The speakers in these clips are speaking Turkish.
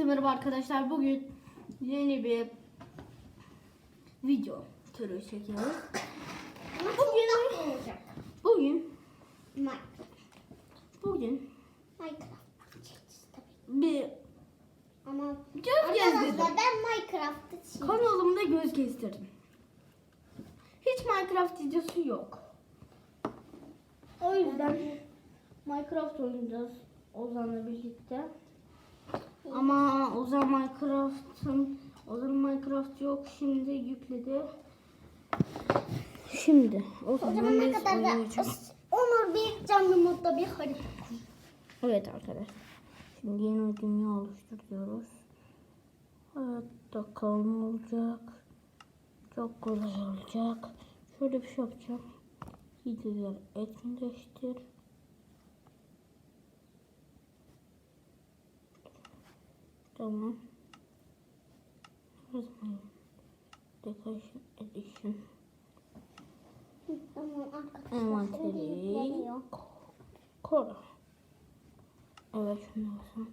Herkese merhaba arkadaşlar. Bugün yeni bir video türü çekiyoruz. Bugün. Bugün Minecraft. bugün bir Ama göz gezdirdim. ben Minecraft'ı. Kanalımda göz gezdirdim. Hiç Minecraft videosu yok. O yüzden Minecraft oynayacağız Ozan'la birlikte. Ama Ozan Minecraft'ın Ozan Minecraft yok şimdi yükledi. Şimdi O zamana biz kadar da. Onur bir canlı modda bir harita. Evet arkadaşlar. Şimdi yeni bir dünya oluşturuyoruz. Hayatta kalma olacak. Çok kolay olacak. Şöyle bir şey yapacağım. Videoları etkinleştir. Tamam. Decoration Edition. Tamam arkadaşlar. Envanteri. Kora. Evet şunu basalım.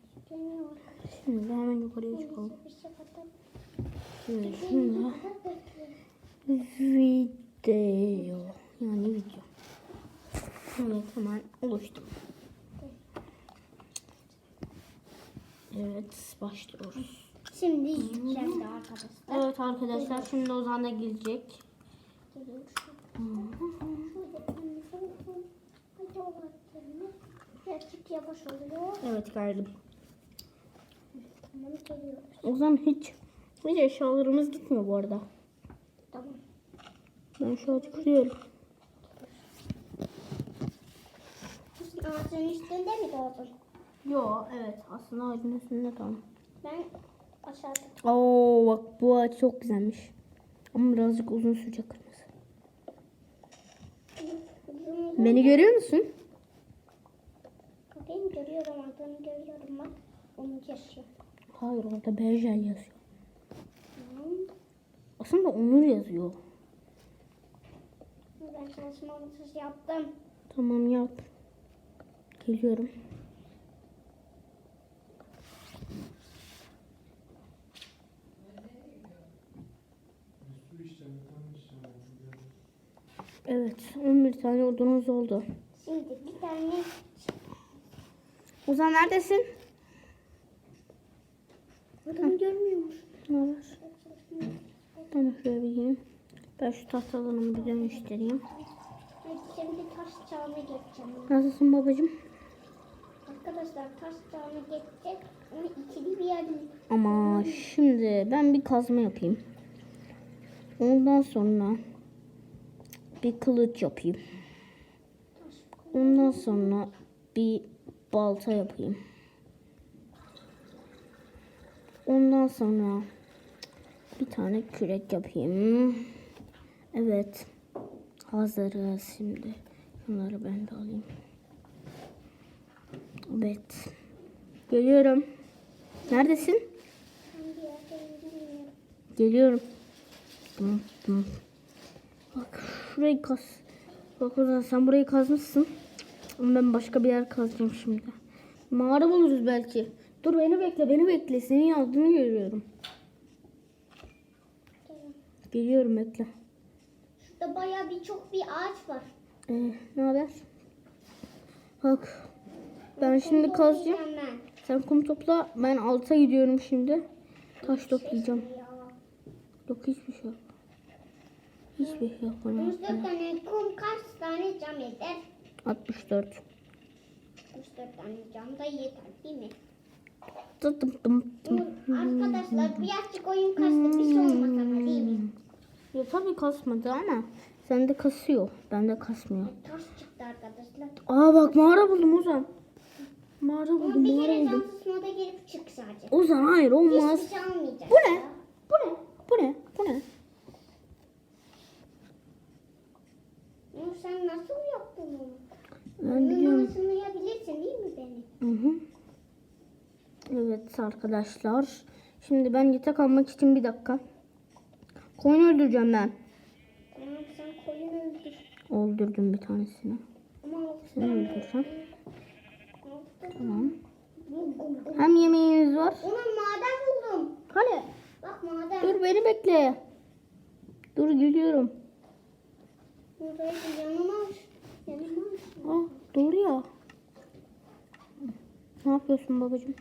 Şimdi hemen yukarıya çıkalım. Şey. Şimdi şunda video yani video. Evet hemen oluştum. Evet başlıyoruz. Şimdi yüklendi arkadaşlar. Evet arkadaşlar şimdi Ozan da. Birazcık yavaş oluyor. Evet geldim. Ozan hiç hiç eşyalarımız gitmiyor bu arada. Tamam. Ben şu an çıkıyorum. Ağacın üstünde mi doğdun? Yo evet aslında ağacın üstünde tamam. Ben aşağıda. Oo bak bu ağaç çok güzelmiş. Ama birazcık uzun sürecek kırmızı. Uzun Beni görüyor musun? Bakayım görüyorum adını görüyorum bak. Onu yaşıyor. Hayır orada Berjel yazıyor. Tamam. Aslında Onur yazıyor. Ben çalışmamı yaptım. Tamam yap. Geliyorum. Evet 11 tane odunuz oldu. Şimdi bir tane Ozan neredesin? adam görmüyor musun? Ne haber? Tamam şöyle bir gireyim. Ben şu tahtalarımı bir dönüştüreyim. Şimdi taş çağına geçeceğim. Nasılsın babacığım? Arkadaşlar taş çağına geçecek. Onu ikili bir yerde Ama şimdi ben bir kazma yapayım. Ondan sonra bir kılıç yapayım. Ondan sonra bir balta yapayım. Ondan sonra bir tane kürek yapayım. Evet. Hazırız şimdi. Şunları ben de alayım. Evet. Geliyorum. Neredesin? Geliyorum. Bak şurayı kaz. Bak Ozan sen burayı kazmışsın. Ama ben başka bir yer kazacağım şimdi. Mağara buluruz belki. Dur beni bekle beni bekle. Senin yazdığını görüyorum. Geliyorum bekle. Şurada bayağı birçok bir ağaç var. Ee, ne haber? Bak. Ben şimdi kazacağım. Toplayacağım ben. Sen kum topla. Ben alta gidiyorum şimdi. Taş toplayacağım. Ya. Yok hiçbir şey yok. Hiçbir şey bana. 34 tane kum kaç tane cam eder? 64. 34 tane cam da yeter değil mi? Dım dım dım dım. Dur, Arkadaşlar birazcık oyun kastı bir şey olmaz ama değil mi? Ya tabii kasmadı ama sende kasıyor. Bende kasmıyor. Taş çıktı arkadaşlar. Aa bak mağara buldum Ozan. Mağara Ama buldum bir mağara kere buldum. cansız moda girip çık sadece. Ozan hayır olmaz. Hiçbir şey almayacak. Bu ne? Bu ne? Bu ne? Bu ne? Nur sen nasıl yaptın onu? Ben biliyorum. Numarasını yapabilirsin değil mi beni? Hı hı. Evet arkadaşlar. Şimdi ben yatak almak için bir dakika. Koyun öldüreceğim ben. Tamam sen koyun öldür. Öldürdüm bir tanesini. Ama Seni öldüreceğim. Tamam. Hem yemeğiniz var. Onun maden beni bekle. Dur geliyorum. Buraya yanıma aç. Yanıma aç. Aa, doğru ya. Ne yapıyorsun babacığım?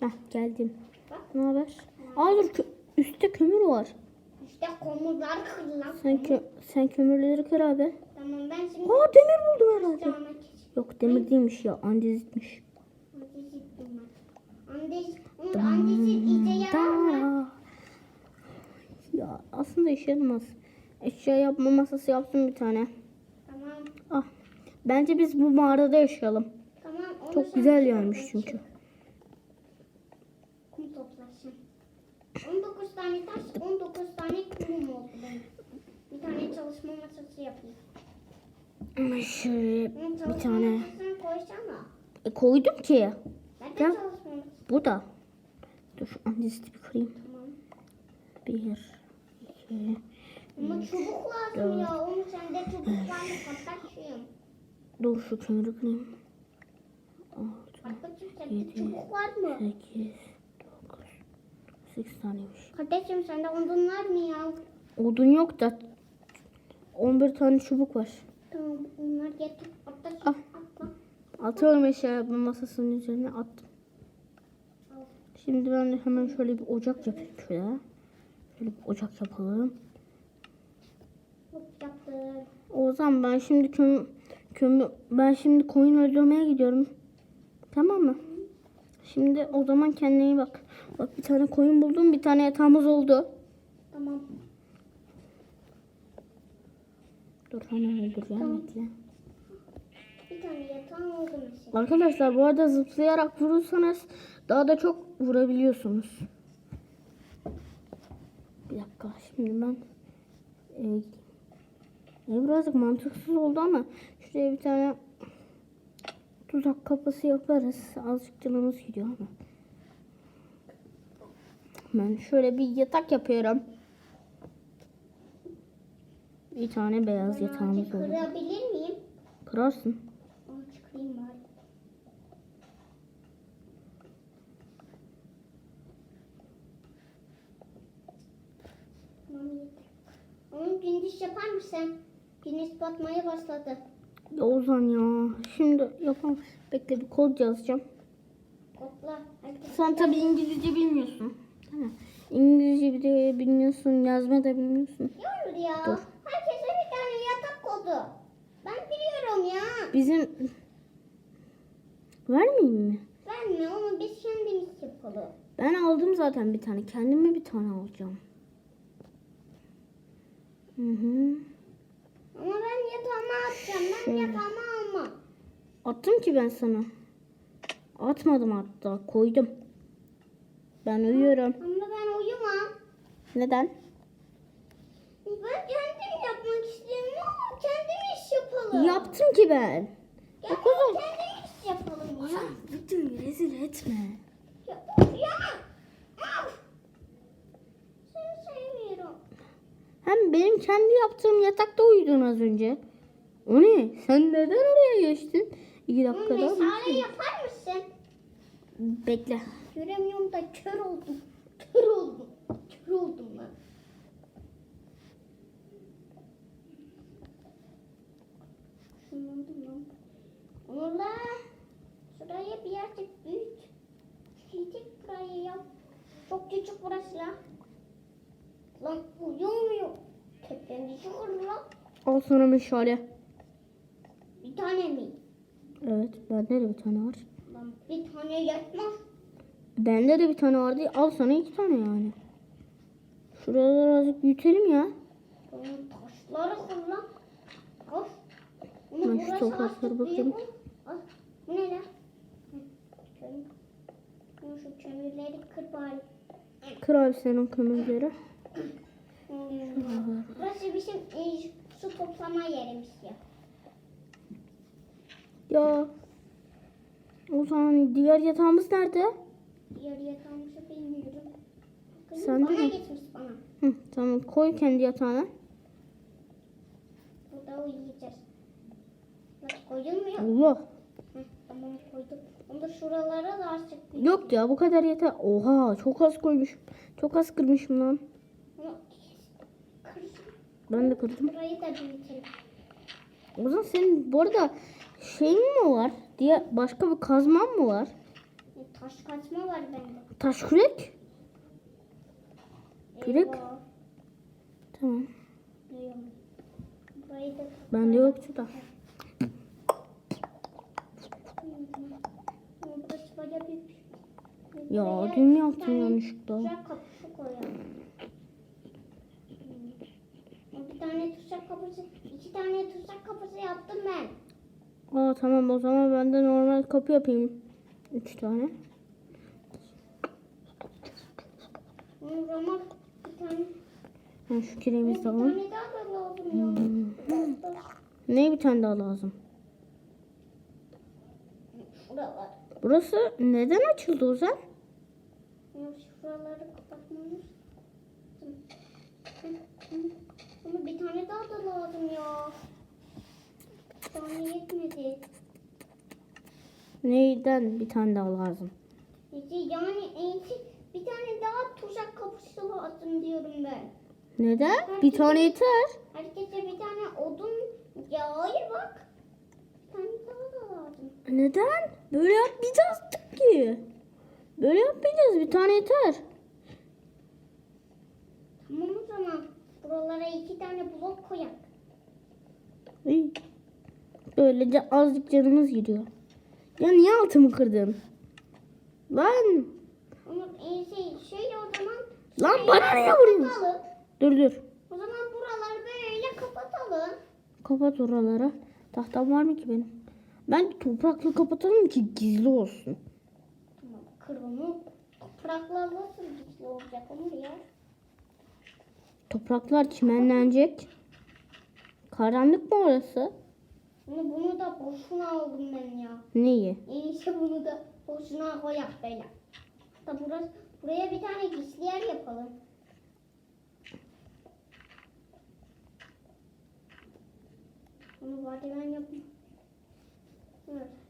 Heh, geldim. Bak. Ne haber? Aa dur kö- üstte kömür var. İşte komutlar kırılan. Sen kö sen kömürleri kır abi. Tamam ben şimdi Aa demir buldum herhalde. Yok demir değilmiş ya andezitmiş. Andezit bunlar. Andezit. Andezit iyice yarar? Ya aslında işe yaramaz. Eşya yapma masası yaptım bir tane. Tamam. Ah. Bence biz bu mağarada yaşayalım. Tamam. onu Çok güzel şey yermiş yap, çünkü. Kum toplasın. 19 tane taş, 19 tane kum oldu benim. Bir tane çalışma masası yapayım. Ama şöyle bir çalışma tane masasını koysana. e, koydum ki. Nerede çalışma masası? Bu da. Dur andeziti bir kırayım. Tamam. Bir, iki, Ama çubuk lazım ya. Onu sende çubuk var mı? Kapatayım. dur şu kömürü kırayım. Bak bakayım sende Yedi. çubuk var mı? sekiz, dokuz, sekiz taneymiş. Kardeşim sende odun var mı ya? Odun yok da 11 tane çubuk var. Tamam bunlar getir. Atla Al. atla. Atıyorum eşya yapma masasının üzerine attım. Şimdi ben de hemen şöyle bir ocak yapayım şöyle. Şöyle bir ocak yapalım. Yaptım. O zaman ben şimdi kömür, kömür ben şimdi koyun öldürmeye gidiyorum. Tamam mı? Şimdi o zaman kendine iyi bak. Bak bir tane koyun buldum, bir tane yatağımız oldu. Tamam. Dur hemen öldüreceğim Tamam. bekle. Bir tane yatağın oldu mesela. Arkadaşlar bu arada zıplayarak vurursanız daha da çok vurabiliyorsunuz. Bir dakika şimdi ben gideyim. Ev birazcık mantıksız oldu ama şuraya bir tane tuzak kapısı yaparız. Azıcık canımız gidiyor ama. Ben şöyle bir yatak yapıyorum. Bir tane beyaz Ben yatağımız oldu. kırabilir miyim? Kırarsın. Ağaç kırayım bari. Tamam yeter. Onu gündüz yapar mısın? Güneş batmaya başladı. Ya Ozan ya. Şimdi yapamam. Bekle bir kod yazacağım. Hadi. Sen tabii İngilizce bilmiyorsun. Değil mi? İngilizce bir de bilmiyorsun, yazma da bilmiyorsun. Yürü ya. Dur. Herkese bir tane yatak kodu. Ben biliyorum ya. Bizim... Vermeyeyim mi? Verme onu biz kendimiz yapalım. Ben aldım zaten bir tane. Kendime bir tane alacağım. Hı hı. Ama ben yatağıma atacağım. Ben Şöyle. yatağıma almam. Attım ki ben sana. Atmadım hatta. Koydum. Ben uyuyorum. Ama ben uyumam. Neden? Ben kendim yapmak istiyorum ama kendimiz yapalım. Yaptım ki ben. Ya Yok oğlum. kendimiz yapalım ya. Videoyu rezil etme. Ya ya. Of. Seni sevmiyorum. Hem benim kendi yaptığım yatakta uyudun az önce. O ne? Sen neden oraya geçtin? İki Ama dakikada. mesare yapar mısın? Bekle. Göremiyorum da kör oldum. Kör oldum. Kör oldum ben. Onurla. Şurayı birazcık büyüt. Küçük burayı yap. Çok küçük burası lan. Lan uyumuyor. Tepemizi kır lan. Al sana meşale. Bir tane mi? Evet bende de bir tane var. Lan bir tane yetmez. Bende de bir tane vardı. Al sana iki tane yani. Şuraları azıcık büyütelim ya. Onun taşları kullan. Al. Bunu Ben şu azıcık bakayım. Al. Bu ne lan? Bunu şu kömürleri kır bari. Kır abi senin kömürleri. Burası bizim e, su toplama yerimiz ya. Ya. O zaman diğer yatağımız nerede? Diğer yatağımızı bilmiyorum. Bakayım, Sen de bana mi? geçmiş bana. Hı, tamam koy kendi yatağına. Burada uyuyacağız. Bak koydun mu ya? Allah. Hı, tamam koydum. Onu da şuralara da açık. Yok ya bu kadar yeter. Oha çok az koymuşum. Çok az kırmışım lan. Ben de kırdım. Burayı da büyütelim. O zaman senin bu arada şeyin mi var? Diye başka bir kazman mı var? E, Taş kaçma var bende. Taş kürek? Kürek? Tamam. Da Bende yoktu da. Ya dün yaptım yanlışlıkla. Tuşak kapısı koyalım. Hmm. Bir tane tuşak kapısı, iki tane tuşak kapısı yaptım ben. Aa tamam o zaman ben de normal kapı yapayım. Üç tane. Zaman bir tane, Ha, şu bir kireğimizi de alalım. tane daha da lazım ya. Ne bir tane daha lazım? Şuralar. Burası neden açıldı Ozan? Şuraları kapatmamız lazım. Hı, hı. Ama bir tane daha da lazım ya. Bir tane yetmedi. Neyden bir tane daha lazım? Yani bir tane daha tuzak kapısı lazım diyorum ben. Neden? Bir tane yeter. Herkese bir tane odun. Ya hayır bak. Bir tane daha da lazım. Neden? Böyle yapmayacaktık ki. Böyle yapmayacağız. Bir tane yeter. Tamam o zaman. Buralara iki tane blok koyak. İyi. Böylece azıcık canımız gidiyor. Ya niye altımı kırdın? Lan. Ama ensi şöyle o zaman. Lan bana niye vuruyorsun? Dur dur. O zaman buraları böyle kapatalım. Kapat oralara. Tahtam var mı ki benim? Ben toprakla kapatalım ki gizli olsun. Tamam kır onu. Topraklar nasıl güçlü olacak onu ya? Topraklar çimenlenecek. Karanlık mı orası? Bunu, bunu da boşuna aldım ben ya. Neyi? En iyisi bunu da boşuna koyak böyle. Hatta burası, buraya bir tane gizli yer yapalım. Bunu merdiven yapma. Evet.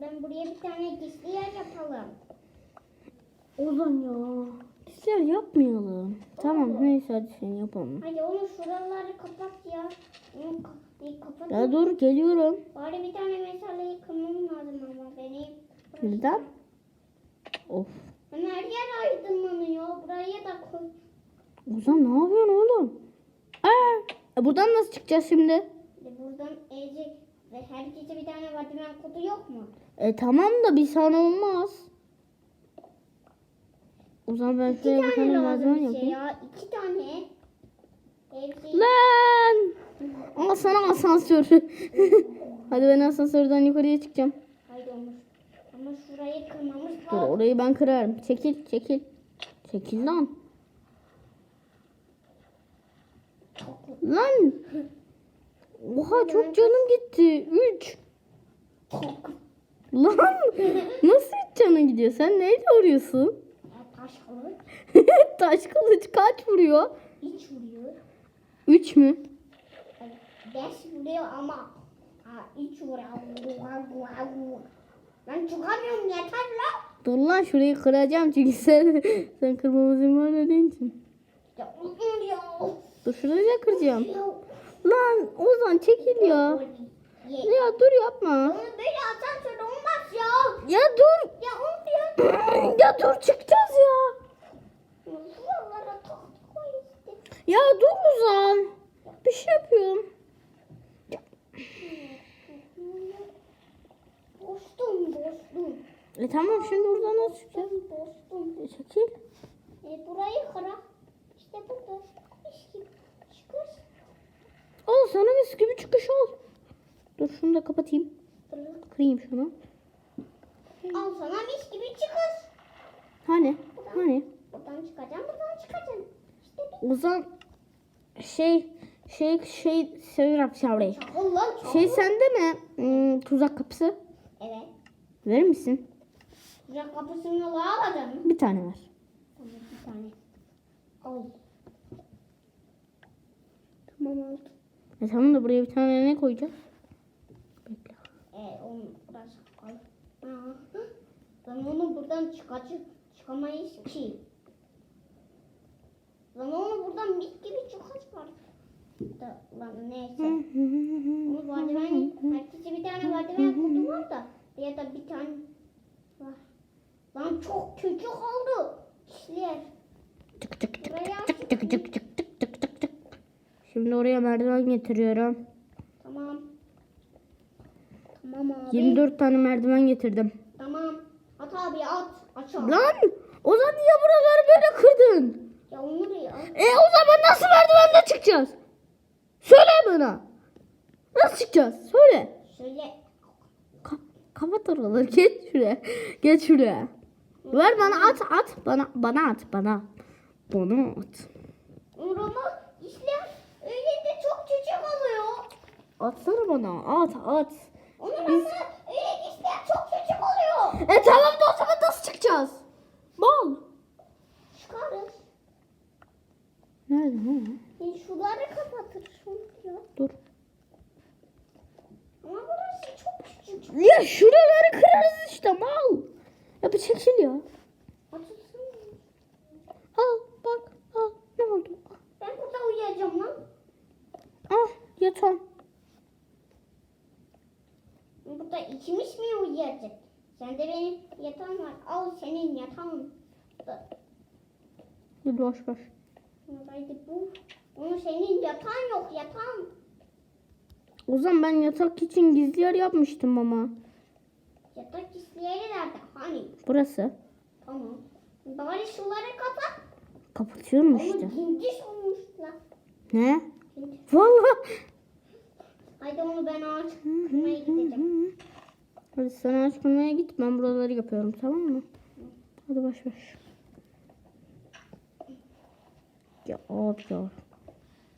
Ben buraya bir tane gizli yer yapalım. Ozan ya. Bizler yapmayalım. Tamam neyse hadi sen yapalım. Hadi onu şuraları kapat ya. Onu kapat. Ya dur geliyorum. Bari bir tane meseleyi kırmam lazım ama beni. Neden? Of. Hani her yer aydınlanıyor. Buraya da koy. Ozan ne yapıyorsun oğlum? Aa, e buradan nasıl çıkacağız şimdi? E buradan Ece ve herkese bir tane merdiven kodu yok mu? E tamam da bir saniye olmaz. O zaman ben İki şuraya bir tane tane lazım merdiven bir şey yapayım. ya. İki tane. Hepsi Lan! Ama sana asansör. Hadi ben asansörden yukarıya çıkacağım. kaybolmuş. Ama şurayı kırmamız Dur lazım. orayı ben kırarım. Çekil çekil. Çekil lan. Lan. Oha çok canım gitti. 3. Lan nasıl hiç canın gidiyor? Sen neyle vuruyorsun? Taş kılıç. Taş kılıç kaç vuruyor? Hiç vuruyor. 3 mü? Yani Beş vuruyor ama ha, hiç vuruyor. Ben çıkamıyorum yeter lan. Dur lan şurayı kıracağım çünkü sen sen kırmamı izin vermediğin için. Ya, ya. Dur şurayı da kıracağım. Ya. Lan Ozan çekil ya. Ya dur yapma. Onu böyle asansör olmaz ya. Ya dur. Ya of ya. Ya dur çıkacağız ya. İşte. Ya dur Ozan. Bir şey yapıyorum. Boştum boştum. E tamam şimdi buradan nasıl çıkacağız? Boştum. E, çekil. E, burayı kırak. İşte burada. İş gibi. Al sana mis gibi çıkış al. Dur şunu da kapatayım. Kırayım şunu. Al sana mis gibi çıkış. Hani? Hani? Buradan çıkacağım, buradan çıkacağım. İşte bir Ozan şey şey şey çakıl lan çakıl. Şey sende mi? Hmm, tuzak kapısı. Evet. Verir misin? Sıcak kapısını alacağım. Bir tane ver. Tamam bir tane. Al. Tamam oldu. E tamam da buraya bir tane ne koyacağız? Bekle. E onu biraz koy. Ben onu buradan çıkacak çıkamayız ki. Lan onu buradan bit gibi çıkacak var. Da, lan neyse. Onu vardiven, herkese bir tane vardiven kutu var da. Ya da bir tane var. Lan çok küçük oldu. İşler. Tık tık tık Buraya tık tık tık tık. Şimdi oraya merdiven getiriyorum. Tamam. Tamam abi. 24 tane merdiven getirdim. Tamam. At abi at. Aç abi. Lan Ozan niye buraları böyle kırdın? Ya Onur ya. E o zaman nasıl merdivenle çıkacağız? Söyle bana. Nasıl çıkacağız? Söyle. Şöyle. Ka- kapat oraları. Geç şuraya. Geç şuraya. Ver bana at at. Bana bana at bana. Bana at. Ama işler öyle de çok küçük oluyor. Atsana bana. At at. Onur ama öyle işler çok küçük oluyor. E tamam da o zaman nasıl çıkacağız? Mal. Çıkarız. Nerede ha? Yani şuları kapatır. Şunu ya. Dur. Ama burası çok küçük. Ya şuraları kırarız işte mal. Ya bir çekil ya. Al bak al ne oldu? Ben burada uyuyacağım lan. Yatağım. Burada ikimiz mi uyuyacak? Sen de benim yatağım var. Al senin yatağın. Dur boş boş. Haydi bu. Onun senin yatağın yok yatağın. O zaman ben yatak için gizli yer yapmıştım ama. Yatak isteyen nerede? Hani? Burası. Tamam. Bari şuları kapat. Kapatıyorum Ama işte. gindiş olmuş lan. Ne? Vallahi. Haydi onu ben ağaç kırmaya gideceğim. Hadi sen ağaç kırmaya git. Ben buraları yapıyorum tamam mı? Hadi baş baş. Ya abi ya.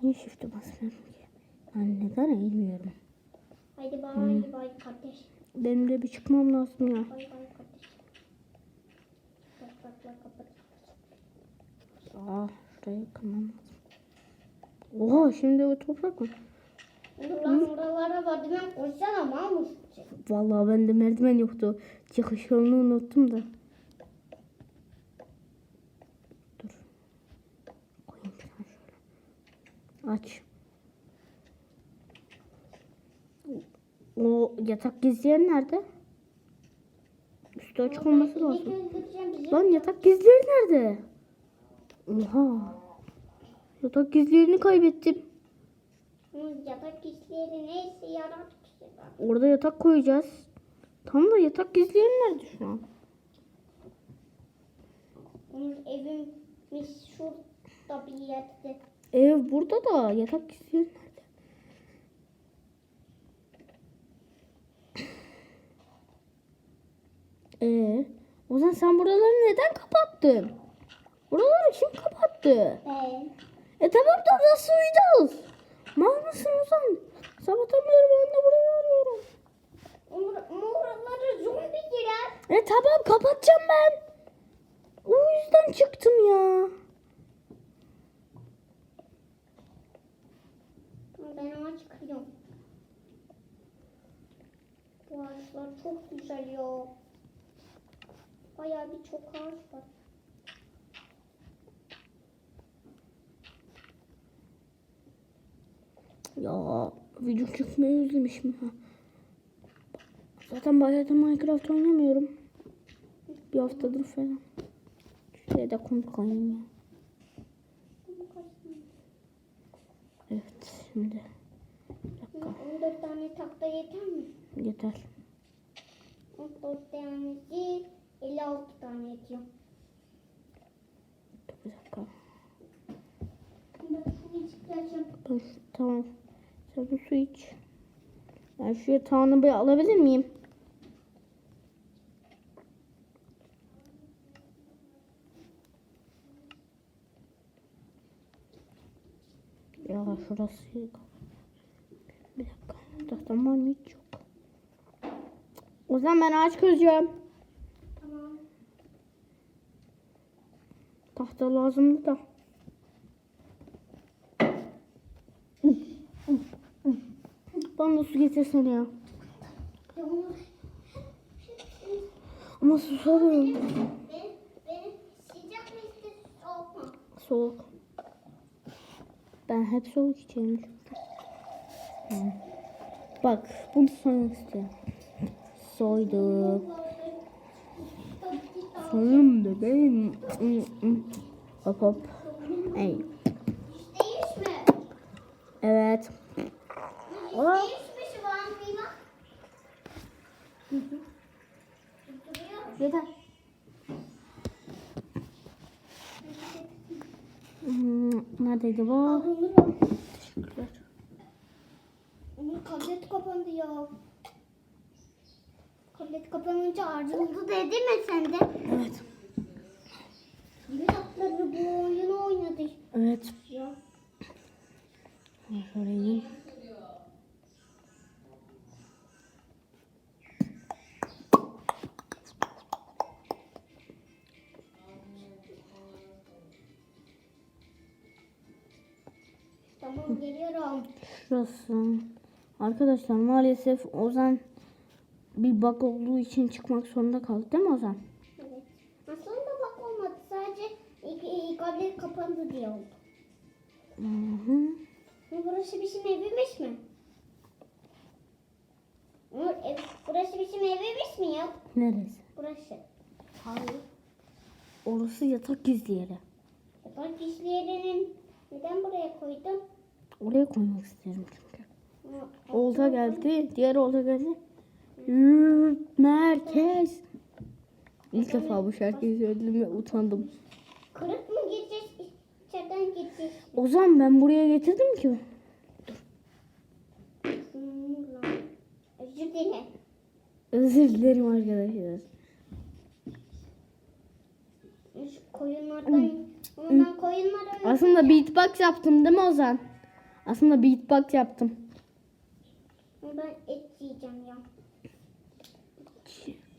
Niye shift'e basmıyorum ki? Ben neden eğilmiyorum? Haydi bay haydi bay kardeş. Benim de bir çıkmam lazım ya. Bay bay kardeş. Bak bak bak kapat. Aa şurayı kırmam lazım. Oha şimdi o toprak mı? Dur lan oralara vardı ben koşsana malmış. Vallahi bende merdiven yoktu. Çıkış yolunu unuttum da. Dur. Koyayım falan şöyle. Aç. O yatak gizli yer nerede? Üstü açık olması lazım. Lan yatak gizli yer nerede? Oha. Yatak gizli yerini kaybettim. Yatak işleri neyse yarar ki. Orada yatak koyacağız. Tam da yatak gizli yeri nerede şu an? Onun evimiz şurada bir yerde. Ev burada da yatak gizli yeri nerede? Ee, o zaman sen buraları neden kapattın? Buraları kim kapattı? Ben. E tamam da nasıl uyuyacağız? Mal mısın Ozan? Ben de burayı arıyorum. Oralara zombi girer. E tamam kapatacağım ben. O yüzden çıktım ya. Ben ağaç kırıyorum. Bu ağaçlar çok güzel ya. Bayağı bir çok ağaç var. Ya video çekmeyi özlemişim ha. Zaten bayağı da Minecraft oynamıyorum. Bir haftadır falan. Şuraya da kum koyayım ya. Evet şimdi. Bir dakika 14 tane takta yeter mi? yeter. 14 tanesi 56 tane yetiyor. Bir dakika. Ben şu, tamam. Sen bir su iç. Ben şu yatağını bir alabilir miyim? Ya şurası Bir dakika. Tahtam var mı hiç yok. O zaman ben ağaç kıracağım. Tamam. Tahta lazımdı da. Bana da su getirsene ya. Ama susadım. Soğuk. Ben hep soğuk içerim çünkü. Bak bunu soymak istiyorum. Soyduk. Soyun bebeğim. Hop hop. Ey. Evet. Aa. an kıyma? Duruyor. Yeter. Hmm, Neredeydi bu? Teşekkürler. Onur kablet kapandı ya. Kablet kapanınca harcıldı dedi mi sen de? Evet. Bir atları bu oyunu oynadı Evet. ya. Şöyle ineyim. Tamam geliyorum. Şurası. Arkadaşlar maalesef Ozan bir bug olduğu için çıkmak zorunda kaldı değil mi Ozan? Evet. Aslında bak olmadı. Sadece kablet kapandı diye oldu. Hı hı. Bu burası bizim evimiz mi? Burası bizim evimiz mi ya? Neresi? Burası. Hayır. Orası yatak gizli yeri. Bak gizli yerinin neden buraya koydum? Oraya koymak isterim çünkü. Olta geldi. Diğer olta geldi. Merkez. İlk defa bu şarkıyı söyledim ve utandım. Kırık mı gideceğiz? İçeriden gideceğiz. Ozan ben buraya getirdim ki. Özür dile. Özür dilerim arkadaşlar. Koyunlardan, ondan koyunları Aslında beatbox yaptım değil mi Ozan? Aslında beatbox yaptım. Ben et yiyeceğim ya.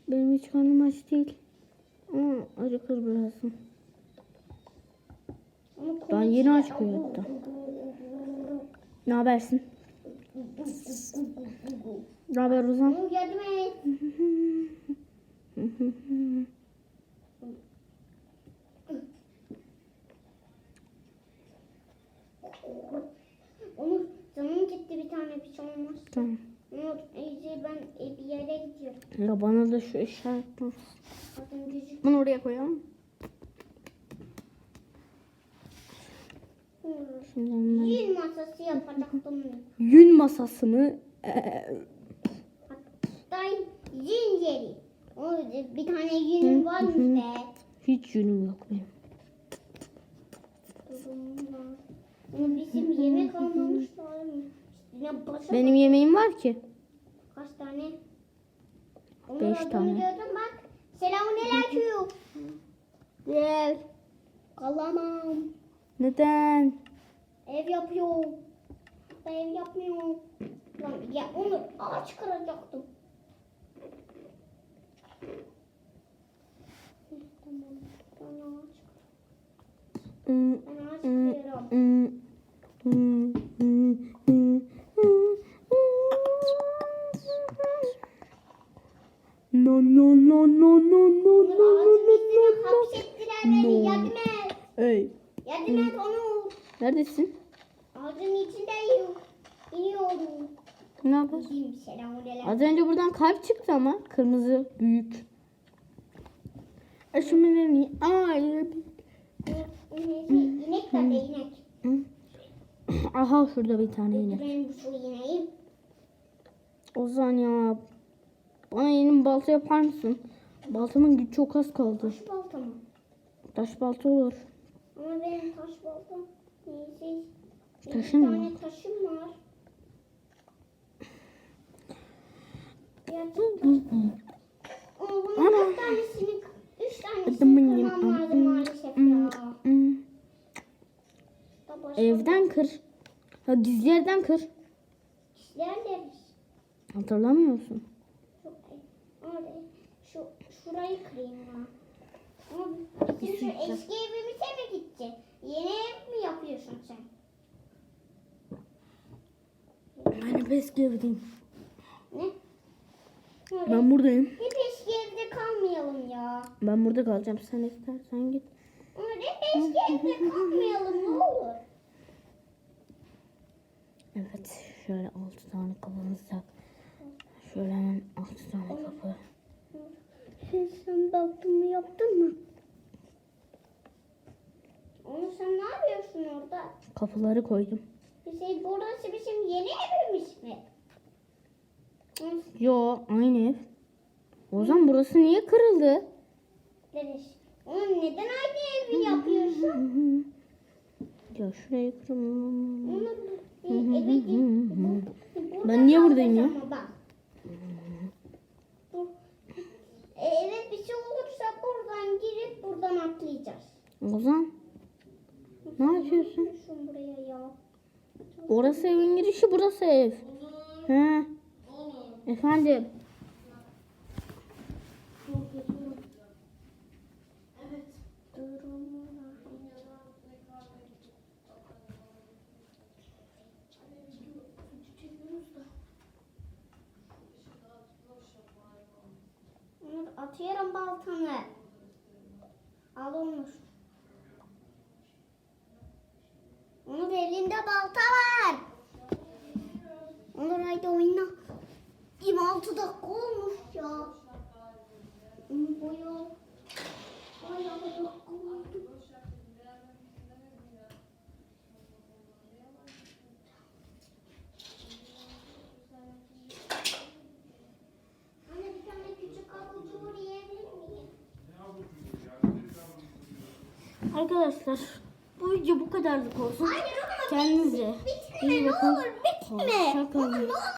Benim hiç karnım aç değil. Ama acıkır. Ama Ben yeni açmıyor hatta. Ne habersin? Ne haber Ozan? Yardım et. Onur canım gitti bir tane bir şey olmaz. tamam. Onur Ece ben e, bir yere gidiyorum. Ya bana da şu. Zaten gözük. Bunu oraya koyalım. Şimdi Yün masası yapacaktım. Yün masası mı? Ee, Hatta yün yeri. Bir tane yünüm varmış be. hiç yünüm yok benim. Bizim yemek başa Benim yemeğim var ki. kaç tane? Beş tane. Gördüm bak. Selamünaleyküm. Gel. Kalamam. Neden? Ev yapıyor. Da ev yapmıyor. Lan ya onu ağaç kıracaktım. Tamam. Ben ağaç, ben ağaç hmm, hmm. No no no no no no no no no no. hapsettiler beni. Yardım et. Hey, Yardım et Onur. neredesin? Ağacın içindeyim. İniyorum. Ne selamünaleyküm. Az önce buradan kalp çıktı ama kırmızı büyük. Aşımın Ay. İnek nerede inek? Aha şurada bir tane yine. Ben şu ineği. Ozan ya. Bana yeni bir balta yapar mısın? Baltamın gücü çok az kaldı. Taş balta mı? Taş balta olur. Ama benim taş baltam. Neyse. Bir Taşın mı? tane taşım var. Gerçekten. Ama bunun Ana. dört tanesini, üç tanesini Adamın kırmam lazım yem- maalesef ya. Hmm. Da başka Evden kır. Ha gizli yerden kır. işlerle Hatırlamıyor musun? şu, şurayı kırayım ya. Ama bizim şu eski evimize mi gidecek? Yeni ev mi yapıyorsun sen? Benim hep eski evdeyim. Ne? Öyle. Ben buradayım. Hep eski evde kalmayalım ya. Ben burada kalacağım. Sen istersen git. Öyle hep eski evde kalmayalım ne olur. Evet. Şöyle altı tane kapımız var. Şöyle hemen altı tane kapı. Sen, sen baltımı yaptın mı? Onu sen ne yapıyorsun orada? Kapıları koydum. Şey, burası bizim yeni evimiz mi? Yo aynı ev. O zaman burası niye kırıldı? Deniz. Oğlum neden aynı evi yapıyorsun? Ya şurayı kırıldı. Onu Ben niye buradayım ya? ama Bak. Dur. E, eve bir şey olursa buradan girip buradan atlayacağız. Ozan ne yapıyorsun? Orası evin girişi burası ev. He. Efendim. Onur atıyorum baltanı. Al Onur. Onur elinde balta var. Onur haydi oyna. 26 dakika